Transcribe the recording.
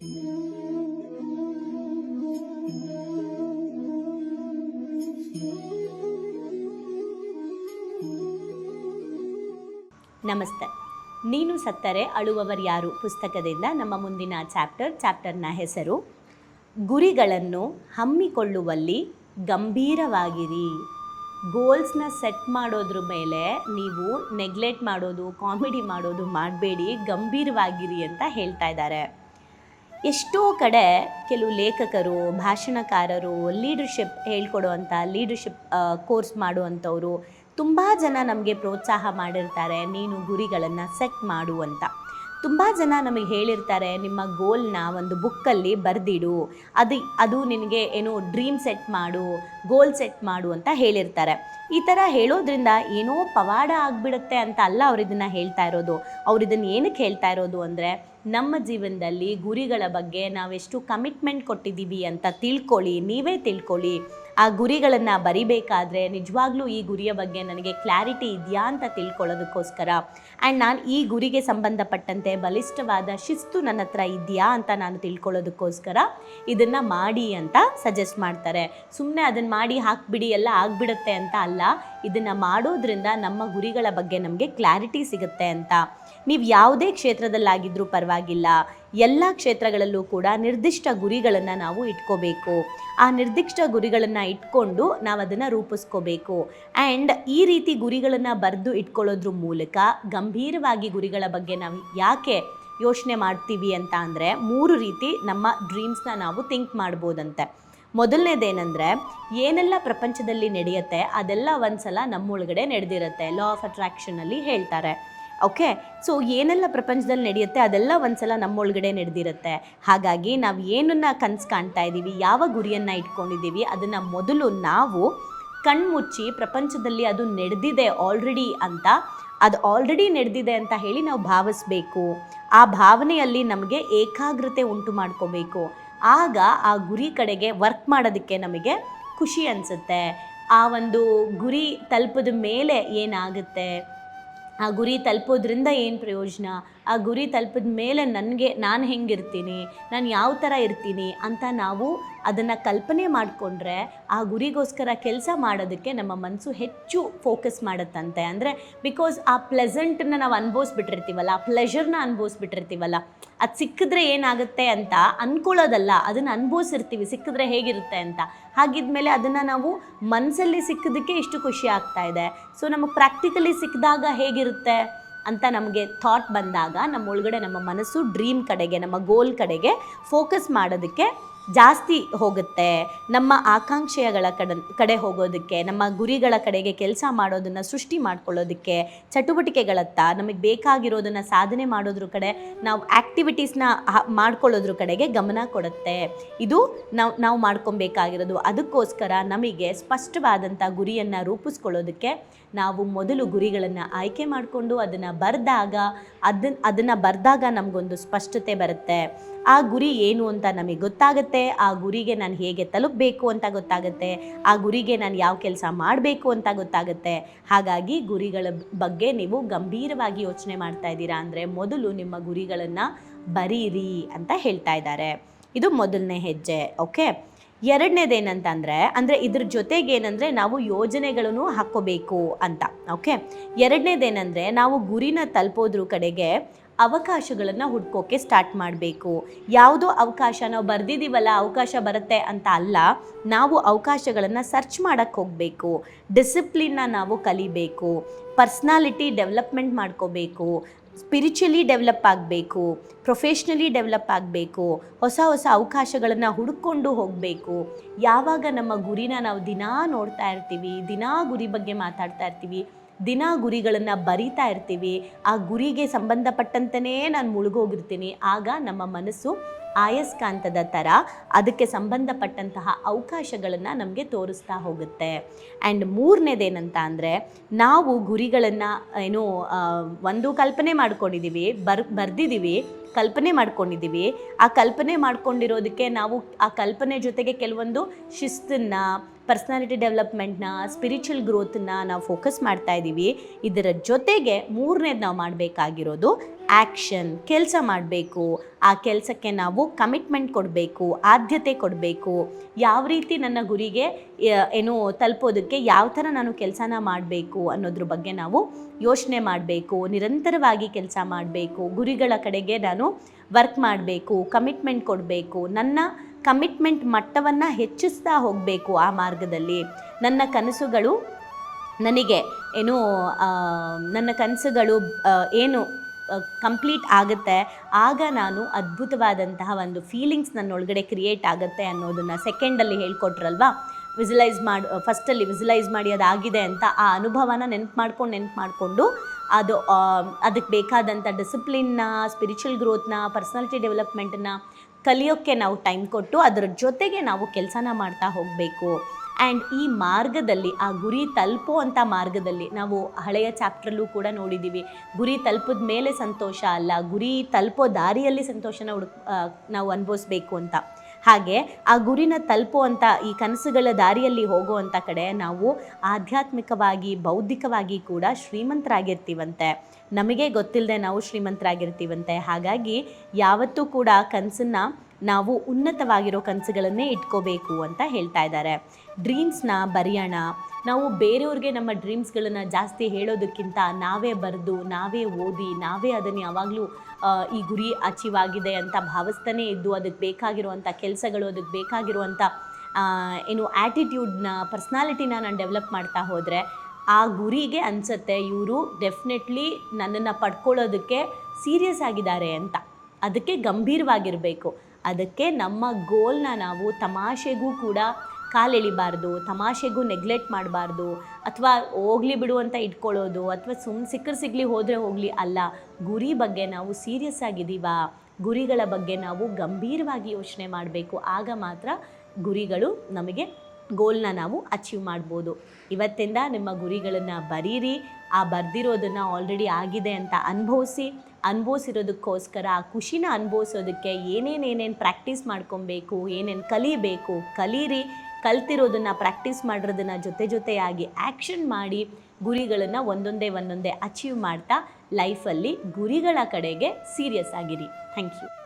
ನಮಸ್ತೆ. ನೀನು ಸತ್ತರೆ ಅಳುವವರು ಯಾರು? ಪುಸ್ತಕದಿಂದ ನಮ್ಮ ಮುಂದಿನ ಚಾಪ್ಟರ್, ಚಾಪ್ಟರ್ನ ಹೆಸರು, ಗುರಿಗಳನ್ನು ಹಮ್ಮಿಕೊಳ್ಳುವಲ್ಲಿ ಗಂಭೀರವಾಗಿರಿ. ಗೋಲ್ಸ್ನ ಸೆಟ್ ಮಾಡೋದ್ರ ಮೇಲೆ ನೀವು ನೆಗ್ಲೆಕ್ಟ್ ಮಾಡೋದು, ಕಾಮಿಡಿ ಮಾಡೋದು ಮಾಡಬೇಡಿ, ಗಂಭೀರವಾಗಿರಿ ಅಂತ ಹೇಳ್ತಾ ಇದ್ದಾರೆ. ಎಷ್ಟೋ ಕಡೆ ಕೆಲವು ಲೇಖಕರು, ಭಾಷಣಕಾರರು ಲೀಡರ್ಶಿಪ್ ಹೇಳ್ಕೊಡುವಂಥ ಲೀಡರ್ಶಿಪ್ ಕೋರ್ಸ್ ಮಾಡುವಂಥವ್ರು ತುಂಬ ಜನ ನಮಗೆ ಪ್ರೋತ್ಸಾಹ ಮಾಡಿರ್ತಾರೆ, ನೀನು ಗುರಿಗಳನ್ನು ಸೆಟ್ ಮಾಡು ಅಂತ. ತುಂಬ ಜನ ನಮಗೆ ಹೇಳಿರ್ತಾರೆ, ನಿಮ್ಮ ಗೋಲ್ನ ಒಂದು ಬುಕ್ಕಲ್ಲಿ ಬರೆದಿಡು. ಅದು ಅದು ನಿನಗೆ ಏನು ಡ್ರೀಮ್ ಸೆಟ್ ಮಾಡು ಗೋಲ್ ಸೆಟ್ ಮಾಡು ಅಂತ ಹೇಳಿರ್ತಾರೆ. ಈ ಥರ ಹೇಳೋದ್ರಿಂದ ಏನೋ ಪವಾಡ ಆಗಿಬಿಡುತ್ತೆ ಅಂತ ಅಲ್ಲ ಅವರಿದನ್ನು ಹೇಳ್ತಾ ಇರೋದು. ಅವ್ರು ಇದನ್ನು ಏನಕ್ಕೆ ಹೇಳ್ತಾ ಇರೋದು ಅಂದರೆ, ನಮ್ಮ ಜೀವನದಲ್ಲಿ ಗುರಿಗಳ ಬಗ್ಗೆ ನಾವೆಷ್ಟು ಕಮಿಟ್ಮೆಂಟ್ ಕೊಟ್ಟಿದ್ದೀವಿ ಅಂತ ತಿಳ್ಕೊಳ್ಳಿ, ನೀವೇ ತಿಳ್ಕೊಳ್ಳಿ. ಆ ಗುರಿಗಳನ್ನು ಬರಿಬೇಕಾದ್ರೆ ನಿಜವಾಗ್ಲೂ ಈ ಗುರಿಯ ಬಗ್ಗೆ ನನಗೆ ಕ್ಲಾರಿಟಿ ಇದೆಯಾ ಅಂತ ತಿಳ್ಕೊಳ್ಳೋದಕ್ಕೋಸ್ಕರ. ಆ್ಯಂಡ್ ನಾನು ಈ ಗುರಿಗೆ ಸಂಬಂಧಪಟ್ಟಂತೆ ಬಲಿಷ್ಠವಾದ ಶಿಸ್ತು ನನ್ನ ಹತ್ರ ಇದೆಯಾ ಅಂತ ನಾನು ತಿಳ್ಕೊಳ್ಳೋದಕ್ಕೋಸ್ಕರ ಇದನ್ನು ಮಾಡಿ ಅಂತ ಸಜೆಸ್ಟ್ ಮಾಡ್ತಾರೆ. ಸುಮ್ಮನೆ ಅದನ್ನು ಮಾಡಿ ಹಾಕ್ಬಿಡಿ, ಎಲ್ಲ ಆಗಿಬಿಡುತ್ತೆ ಅಂತ ಅಲ್ಲ. ಇದನ್ನು ಮಾಡೋದ್ರಿಂದ ನಮ್ಮ ಗುರಿಗಳ ಬಗ್ಗೆ ನಮಗೆ ಕ್ಲಾರಿಟಿ ಸಿಗುತ್ತೆ ಅಂತ. ನೀವು ಯಾವುದೇ ಕ್ಷೇತ್ರದಲ್ಲಾಗಿದ್ರೂ ಪರವಾಗಿಲ್ಲ. ಎಲ್ಲ ಕ್ಷೇತ್ರಗಳಲ್ಲೂ ಕೂಡ ನಿರ್ದಿಷ್ಟ ಗುರಿಗಳನ್ನು ನಾವು ಇಟ್ಕೋಬೇಕು. ಆ ನಿರ್ದಿಷ್ಟ ಗುರಿಗಳನ್ನು ಇಟ್ಕೊಂಡು ನಾವು ಅದನ್ನು ರೂಪಿಸ್ಕೋಬೇಕು. ಆ್ಯಂಡ್ ಈ ರೀತಿ ಗುರಿಗಳನ್ನು ಬರೆದು ಇಟ್ಕೊಳ್ಳೋದ್ರ ಮೂಲಕ ಗಂಭೀರವಾಗಿ ಗುರಿಗಳ ಬಗ್ಗೆ ನಾವು ಯಾಕೆ ಯೋಚನೆ ಮಾಡ್ತೀವಿ ಅಂತ ಅಂದರೆ ಮೂರು ರೀತಿ ನಮ್ಮ ಡ್ರೀಮ್ಸ್ನ ನಾವು ಥಿಂಕ್ ಮಾಡ್ಬೋದಂತೆ. ಮೊದಲನೇದೇನೆಂದರೆ ಏನೆಲ್ಲ ಪ್ರಪಂಚದಲ್ಲಿ ನಡೆಯುತ್ತೆ ಅದೆಲ್ಲ ಒಂದ್ಸಲ ನಮ್ಮೊಳಗಡೆ ನಡೆದಿರುತ್ತೆ. ಲಾ ಆಫ್ ಅಟ್ರಾಕ್ಷನಲ್ಲಿ ಹೇಳ್ತಾರೆ. ಓಕೆ ಸೊ ಏನೆಲ್ಲ ಪ್ರಪಂಚದಲ್ಲಿ ನಡೆಯುತ್ತೆ ಅದೆಲ್ಲ ಒಂದ್ಸಲ ನಮ್ಮೊಳಗಡೆ ನಡೆದಿರುತ್ತೆ. ಹಾಗಾಗಿ ನಾವು ಏನನ್ನ ಕನಸು ಕಾಣ್ತಾ ಇದ್ದೀವಿ, ಯಾವ ಗುರಿಯನ್ನು ಇಟ್ಕೊಂಡಿದ್ದೀವಿ, ಅದನ್ನು ಮೊದಲು ನಾವು ಕಣ್ಮುಚ್ಚಿ ಪ್ರಪಂಚದಲ್ಲಿ ಅದು ನಡೆದಿದೆ ಆಲ್ರೆಡಿ ಅಂತ, ಅದು ಆಲ್ರೆಡಿ ನಡೆದಿದೆ ಅಂತ ಹೇಳಿ ನಾವು ಭಾವಿಸ್ಬೇಕು. ಆ ಭಾವನೆಯಲ್ಲಿ ನಮಗೆ ಏಕಾಗ್ರತೆ ಉಂಟು ಮಾಡ್ಕೋಬೇಕು. ಆಗ ಆ ಗುರಿ ಕಡೆಗೆ ವರ್ಕ್ ಮಾಡೋದಕ್ಕೆ ನಮಗೆ ಖುಷಿ ಅನಿಸುತ್ತೆ. ಆ ಒಂದು ಗುರಿ ತಲುಪಿದ ಮೇಲೆ ಏನಾಗುತ್ತೆ? ಆ ಗುರಿ ತಲುಪೋದ್ರಿಂದ ಏನು ಪ್ರಯೋಜನ? ಆ ಗುರಿ ತಲುಪಿದ ಮೇಲೆ ನನಗೆ ನಾನು ಹೆಂಗಿರ್ತೀನಿ? ನಾನು ಯಾವ ಥರ ಇರ್ತೀನಿ ಅಂತ ನಾವು ಅದನ್ನು ಕಲ್ಪನೆ ಮಾಡಿಕೊಂಡ್ರೆ ಆ ಗುರಿಗೋಸ್ಕರ ಕೆಲಸ ಮಾಡೋದಕ್ಕೆ ನಮ್ಮ ಮನಸ್ಸು ಹೆಚ್ಚು ಫೋಕಸ್ ಮಾಡುತ್ತಂತೆ. ಅಂದರೆ ಬಿಕಾಸ್ ಆ ಪ್ಲೆಸೆಂಟನ್ನ ನಾವು ಅನುಭವಿಸ್ಬಿಟ್ಟಿರ್ತೀವಲ್ಲ, ಆ ಪ್ಲೆಷರ್ನ ಅನುಭವಿಸ್ಬಿಟ್ಟಿರ್ತೀವಲ್ಲ, ಅದು ಸಿಕ್ಕಿದ್ರೆ ಏನಾಗುತ್ತೆ ಅಂತ ಅಂದ್ಕೊಳ್ಳೋದಲ್ಲ ಅದನ್ನು ಅನುಭವಿಸಿರ್ತೀವಿ, ಸಿಕ್ಕಿದ್ರೆ ಹೇಗಿರುತ್ತೆ ಅಂತ. ಹಾಗಿದ್ಮೇಲೆ ಅದನ್ನು ನಾವು ಮನಸ್ಸಲ್ಲಿ ಸಿಕ್ಕಿದ್ದಕ್ಕೆ ಇಷ್ಟು ಖುಷಿ ಆಗ್ತಾ ಇದೆ. ಸೊ ನಮಗೆ ಪ್ರಾಕ್ಟಿಕಲಿ ಸಿಕ್ಕಿದಾಗ ಹೇಗಿರುತ್ತೆ? ಅಂತ ನಮಗೆ ಥಾಟ್ ಬಂದಾಗ ನಮ್ಮ ಒಳಗಡೆ ನಮ್ಮ ಮನಸ್ಸು ಡ್ರೀಮ್ ಕಡೆಗೆ, ನಮ್ಮ ಗೋಲ್ ಕಡೆಗೆ ಫೋಕಸ್ ಮಾಡೋದಕ್ಕೆ ಜಾಸ್ತಿ ಹೋಗುತ್ತೆ. ನಮ್ಮ ಆಕಾಂಕ್ಷೆಗಳ ಕಡೆ ಕಡೆ ಹೋಗೋದಕ್ಕೆ, ನಮ್ಮ ಗುರಿಗಳ ಕಡೆಗೆ ಕೆಲಸ ಮಾಡೋದನ್ನು ಸೃಷ್ಟಿ ಮಾಡ್ಕೊಳ್ಳೋದಕ್ಕೆ, ಚಟುವಟಿಕೆಗಳತ್ತ, ನಮಗೆ ಬೇಕಾಗಿರೋದನ್ನು ಸಾಧನೆ ಮಾಡೋದ್ರ ಕಡೆ, ನಾವು ಆ್ಯಕ್ಟಿವಿಟೀಸ್ನ ಮಾಡ್ಕೊಳ್ಳೋದ್ರ ಕಡೆಗೆ ಗಮನ ಕೊಡುತ್ತೆ. ಇದು ನಾವು ನಾವು ಮಾಡ್ಕೊಬೇಕಾಗಿರೋದು. ಅದಕ್ಕೋಸ್ಕರ ನಮಗೆ ಸ್ಪಷ್ಟವಾದಂಥ ಗುರಿಯನ್ನು ರೂಪಿಸ್ಕೊಳ್ಳೋದಕ್ಕೆ ನಾವು ಮೊದಲು ಗುರಿಗಳನ್ನು ಆಯ್ಕೆ ಮಾಡಿಕೊಂಡು ಅದನ್ನು ಬರೆದಾಗ ಅದನ್ನ ಅದನ್ನು ಬರೆದಾಗ ನಮಗೊಂದು ಸ್ಪಷ್ಟತೆ ಬರುತ್ತೆ. ಆ ಗುರಿ ಏನು ಅಂತ ನಮಗೆ ಗೊತ್ತಾಗುತ್ತೆ, ಆ ಗುರಿಗೆ ನಾನು ಹೇಗೆ ತಲುಪಬೇಕು ಅಂತ ಗೊತ್ತಾಗುತ್ತೆ, ಆ ಗುರಿಗೆ ನಾನು ಯಾವ ಕೆಲಸ ಮಾಡಬೇಕು ಅಂತ ಗೊತ್ತಾಗುತ್ತೆ. ಹಾಗಾಗಿ ಗುರಿಗಳ ಬಗ್ಗೆ ನೀವು ಗಂಭೀರವಾಗಿ ಯೋಚನೆ ಮಾಡ್ತಾ ಇದ್ದೀರಾ ಅಂದರೆ ಮೊದಲು ನಿಮ್ಮ ಗುರಿಗಳನ್ನು ಬರೀರಿ ಅಂತ ಹೇಳ್ತಾ ಇದ್ದಾರೆ. ಇದು ಮೊದಲನೇ ಹೆಜ್ಜೆ, ಓಕೆ? ಎರಡನೇದೇನಂತಂದರೆ, ಅಂದರೆ ಇದ್ರ ಜೊತೆಗೆ ಏನಂದರೆ ನಾವು ಯೋಜನೆಗಳನ್ನು ಹಾಕ್ಕೋಬೇಕು ಅಂತ, ಓಕೆ? ಎರಡನೇದೇನೆಂದರೆ ನಾವು ಗುರಿನ ತಲುಪೋದ್ರ ಕಡೆಗೆ ಅವಕಾಶಗಳನ್ನು ಹುಡ್ಕೋಕೆ ಸ್ಟಾರ್ಟ್ ಮಾಡಬೇಕು. ಯಾವುದೋ ಅವಕಾಶ ನಾವು ಬರೆದಿದ್ದೀವಲ್ಲ ಅವಕಾಶ ಬರುತ್ತೆ ಅಂತ ಅಲ್ಲ, ನಾವು ಅವಕಾಶಗಳನ್ನು ಸರ್ಚ್ ಮಾಡೋಕ್ಕೆ ಹೋಗಬೇಕು. ಡಿಸಿಪ್ಲಿನ್ನ ನಾವು ಕಲಿಬೇಕು. ಪರ್ಸ್ನಾಲಿಟಿ ಡೆವಲಪ್ಮೆಂಟ್ ಮಾಡ್ಕೋಬೇಕು. ಸ್ಪಿರಿಚುಲಿ ಡೆವಲಪ್ ಆಗಬೇಕು. ಪ್ರೊಫೆಷ್ನಲಿ ಡೆವಲಪ್ ಆಗಬೇಕು. ಹೊಸ ಹೊಸ ಅವಕಾಶಗಳನ್ನು ಹುಡುಕೊಂಡು ಹೋಗಬೇಕು. ಯಾವಾಗ ನಮ್ಮ ಗುರಿನ ನಾವು ದಿನಾ ನೋಡ್ತಾ ಇರ್ತೀವಿ, ದಿನಾ ಗುರಿ ಬಗ್ಗೆ ಮಾತಾಡ್ತಾ ಇರ್ತೀವಿ ದಿನ ಗುರಿಗಳನ್ನು ಬರಿತಾ ಇರ್ತೀವಿ. ಆ ಗುರಿಗೆ ಸಂಬಂಧಪಟ್ಟಂತೆಯೇ ನಾನು ಮುಳುಗೋಗಿರ್ತೀನಿ. ಆಗ ನಮ್ಮ ಮನಸ್ಸು ಆಯಸ್ಕಾಂತದ ಥರ ಅದಕ್ಕೆ ಸಂಬಂಧಪಟ್ಟಂತಹ ಅವಕಾಶಗಳನ್ನು ನಮಗೆ ತೋರಿಸ್ತಾ ಹೋಗುತ್ತೆ. ಆ್ಯಂಡ್ ಮೂರನೇದೇನಂತ ಅಂದರೆ ನಾವು ಗುರಿಗಳನ್ನು, ಏನು ಒಂದು ಕಲ್ಪನೆ ಮಾಡ್ಕೊಂಡಿದ್ದೀವಿ ಬರ್ ಬರೆದಿದ್ದೀವಿ ಕಲ್ಪನೆ ಮಾಡ್ಕೊಂಡಿದ್ದೀವಿ ಆ ಕಲ್ಪನೆ ಮಾಡ್ಕೊಂಡಿರೋದಕ್ಕೆ ನಾವು ಆ ಕಲ್ಪನೆ ಜೊತೆಗೆ ಕೆಲವೊಂದು ಶಿಸ್ತನ್ನು ಪರ್ಸ್ನಾಲಿಟಿ ಡೆವಲಪ್ಮೆಂಟ್ನ ಸ್ಪಿರಿಚುವಲ್ ಗ್ರೋತನ್ನ ನಾವು ಫೋಕಸ್ ಮಾಡ್ತಾ ಇದ್ದೀವಿ ಇದರ ಜೊತೆಗೆ ಮೂರನೇದು ನಾವು ಮಾಡಬೇಕಾಗಿರೋದು ಆ್ಯಕ್ಷನ್ ಕೆಲಸ ಮಾಡಬೇಕು, ಆ ಕೆಲಸಕ್ಕೆ ನಾವು ಕಮಿಟ್ಮೆಂಟ್ ಕೊಡಬೇಕು, ಆದ್ಯತೆ ಕೊಡಬೇಕು. ಯಾವ ರೀತಿ ನನ್ನ ಗುರಿಗೆ ಏನು ತಲುಪೋದಕ್ಕೆ ಯಾವ ಥರ ನಾನು ಕೆಲಸನ ಮಾಡಬೇಕು ಅನ್ನೋದ್ರ ಬಗ್ಗೆ ನಾವು ಯೋಚನೆ ಮಾಡಬೇಕು, ನಿರಂತರವಾಗಿ ಕೆಲಸ ಮಾಡಬೇಕು, ಗುರಿಗಳ ಕಡೆಗೆ ನಾನು ವರ್ಕ್ ಮಾಡಬೇಕು ಕಮಿಟ್ಮೆಂಟ್ ಕೊಡಬೇಕು. ನನ್ನ ಕಮಿಟ್ಮೆಂಟ್ ಮಟ್ಟವನ್ನು ಹೆಚ್ಚಿಸ್ತಾ ಹೋಗಬೇಕು ಆ ಮಾರ್ಗದಲ್ಲಿ. ನನ್ನ ಕನಸುಗಳು ನನಗೆ, ಏನು ನನ್ನ ಕನಸುಗಳು ಏನು ಕಂಪ್ಲೀಟ್ ಆಗುತ್ತೆ. ಆಗ ನಾನು ಅದ್ಭುತವಾದಂತಹ ಒಂದು ಫೀಲಿಂಗ್ಸ್ ನನ್ನೊಳಗಡೆ ಕ್ರಿಯೇಟ್ ಆಗುತ್ತೆ ಅನ್ನೋದನ್ನು ಸೆಕೆಂಡಲ್ಲಿ ಹೇಳ್ಕೊಟ್ರಲ್ವಾ? ವಿಸುಲೈಸ್ ಮಾಡಿ ಫಸ್ಟಲ್ಲಿ ವಿಸುಲೈಸ್ ಮಾಡಿ ಅದಾಗಿದೆ ಅಂತ ಆ ಅನುಭವನ ನೆನಪು ಮಾಡ್ಕೊಂಡು ನೆನಪು ಮಾಡಿಕೊಂಡು ಅದು ಅದಕ್ಕೆ ಬೇಕಾದಂಥ ಡಿಸಿಪ್ಲಿನ್ನ ಸ್ಪಿರಿಚುವಲ್ ಗ್ರೋತ್ನ ಪರ್ಸ್ನಾಲಿಟಿ ಡೆವಲಪ್ಮೆಂಟನ್ನ ಕಲಿಯೋಕ್ಕೆ ನಾವು ಟೈಮ್ ಕೊಟ್ಟು ಅದರ ಜೊತೆಗೆ ನಾವು ಕೆಲಸನ ಮಾಡ್ತಾ ಹೋಗಬೇಕು. ಆ್ಯಂಡ್ ಈ ಮಾರ್ಗದಲ್ಲಿ, ಆ ಗುರಿ ತಲುಪುವಂಥ ಮಾರ್ಗದಲ್ಲಿ ನಾವು ಹಳೆಯ ಚಾಪ್ಟ್ರಲ್ಲೂ ಕೂಡ ನೋಡಿದ್ದೀವಿ. ಗುರಿ ತಲುಪಿದ ಮೇಲೆ ಸಂತೋಷ ಅಲ್ಲ, ಗುರಿ ತಲುಪೋ ದಾರಿಯಲ್ಲಿ ಸಂತೋಷನ ಹುಡುಕ್ ನಾವು ಅನುಭವಿಸ್ಬೇಕು ಅಂತ. ಹಾಗೆ, ಆ ಗುರಿನ ತಲುಪುವಂಥ ಈ ಕನಸುಗಳ ದಾರಿಯಲ್ಲಿ ಹೋಗುವಂಥ ಕಡೆ ನಾವು ಆಧ್ಯಾತ್ಮಿಕವಾಗಿ, ಬೌದ್ಧಿಕವಾಗಿ ಕೂಡ ಶ್ರೀಮಂತರಾಗಿರ್ತೀವಂತೆ. ನಮಗೆ ಗೊತ್ತಿಲ್ಲದೆ ನಾವು ಶ್ರೀಮಂತರಾಗಿರ್ತೀವಂತೆ. ಹಾಗಾಗಿ, ಯಾವತ್ತೂ ಕೂಡ ಕನಸನ್ನ ನಾವು ಉನ್ನತವಾಗಿರೋ ಕನಸುಗಳನ್ನೇ ಇಟ್ಕೋಬೇಕು ಅಂತ ಹೇಳ್ತಾ ಇದ್ದಾರೆ. ಡ್ರೀಮ್ಸ್ನ ಬರೆಯೋಣ. ನಾವು ಬೇರೆಯವ್ರಿಗೆ ನಮ್ಮ ಡ್ರೀಮ್ಸ್ಗಳನ್ನು ಜಾಸ್ತಿ ಹೇಳೋದಕ್ಕಿಂತ ನಾವೇ ಬರೆದು, ನಾವೇ ಓದಿ, ನಾವೇ ಅದನ್ನು ಯಾವಾಗಲೂ ಈ ಗುರಿ ಅಚೀವ್ ಆಗಿದೆ ಅಂತ ಭಾವಿಸ್ತಾನೆ ಇದ್ದು ಅದಕ್ಕೆ ಬೇಕಾಗಿರುವಂಥ ಕೆಲಸಗಳು, ಅದಕ್ಕೆ ಬೇಕಾಗಿರುವಂಥ ಏನು ಆ್ಯಟಿಟ್ಯೂಡ್ನ ಪರ್ಸ್ನಾಲಿಟಿನ ನಾನು ಡೆವಲಪ್ ಮಾಡ್ತಾ ಹೋದರೆ ಆ ಗುರಿಗೆ ಅನಿಸುತ್ತೆ ಇವರು ಡೆಫಿನೆಟ್ಲಿ ನನ್ನನ್ನು ಪಡ್ಕೊಳ್ಳೋದಕ್ಕೆ ಸೀರಿಯಸ್ ಆಗಿದ್ದಾರೆ ಅಂತ. ಅದಕ್ಕೆ ಗಂಭೀರವಾಗಿರಬೇಕು. ಅದಕ್ಕೆ ನಮ್ಮ ಗೋಲ್ನ ನಾವು ತಮಾಷೆಗೂ ಕೂಡ ಕಾಲೆಳಿಬಾರ್ದು, ತಮಾಷೆಗೂ ನೆಗ್ಲೆಕ್ಟ್ ಮಾಡಬಾರ್ದು, ಅಥವಾ ಹೋಗ್ಲಿ ಬಿಡು ಅಂತ ಇಟ್ಕೊಳ್ಳೋದು, ಅಥವಾ ಸುಮ್ ಸಿಕ್ಕರ್ ಸಿಗ್ಲಿ ಹೋದರೆ ಹೋಗಲಿ ಅಲ್ಲ. ಗುರಿ ಬಗ್ಗೆ ನಾವು ಸೀರಿಯಸ್ ಆಗಿದ್ದೀವಾ? ಗುರಿಗಳ ಬಗ್ಗೆ ನಾವು ಗಂಭೀರವಾಗಿ ಯೋಚನೆ ಮಾಡಬೇಕು. ಆಗ ಮಾತ್ರ ಗುರಿಗಳು ನಮಗೆ ಗೋಲ್ನ ನಾವು ಅಚೀವ್ ಮಾಡ್ಬೋದು. ಇವತ್ತಿಂದ ನಿಮ್ಮ ಗುರಿಗಳನ್ನು ಬರೀರಿ, ಆ ಬರೆದಿರೋದನ್ನು ಆಲ್ರೆಡಿ ಆಗಿದೆ ಅಂತ ಅನುಭವಿಸಿ ಅನುಭವಿಸಿರೋದಕ್ಕೋಸ್ಕರ, ಆ ಖುಷಿನ ಅನುಭವಿಸೋದಕ್ಕೆ ಏನೇನು ಏನೇನು ಪ್ರಾಕ್ಟೀಸ್ ಮಾಡ್ಕೊಬೇಕು, ಏನೇನು ಕಲಿಬೇಕು, ಕಲೀರಿ, ಕಲ್ತಿರೋದನ್ನು ಪ್ರಾಕ್ಟೀಸ್ ಮಾಡಿರೋದನ್ನು ಜೊತೆ ಜೊತೆಯಾಗಿ ಆ್ಯಕ್ಷನ್ ಮಾಡಿ ಗುರಿಗಳನ್ನು ಒಂದೊಂದೇ ಒಂದೊಂದೇ ಅಚೀವ್ ಮಾಡ್ತಾ ಲೈಫಲ್ಲಿ ಗುರಿಗಳ ಕಡೆಗೆ ಸೀರಿಯಸ್ ಆಗಿರಿ. Thank you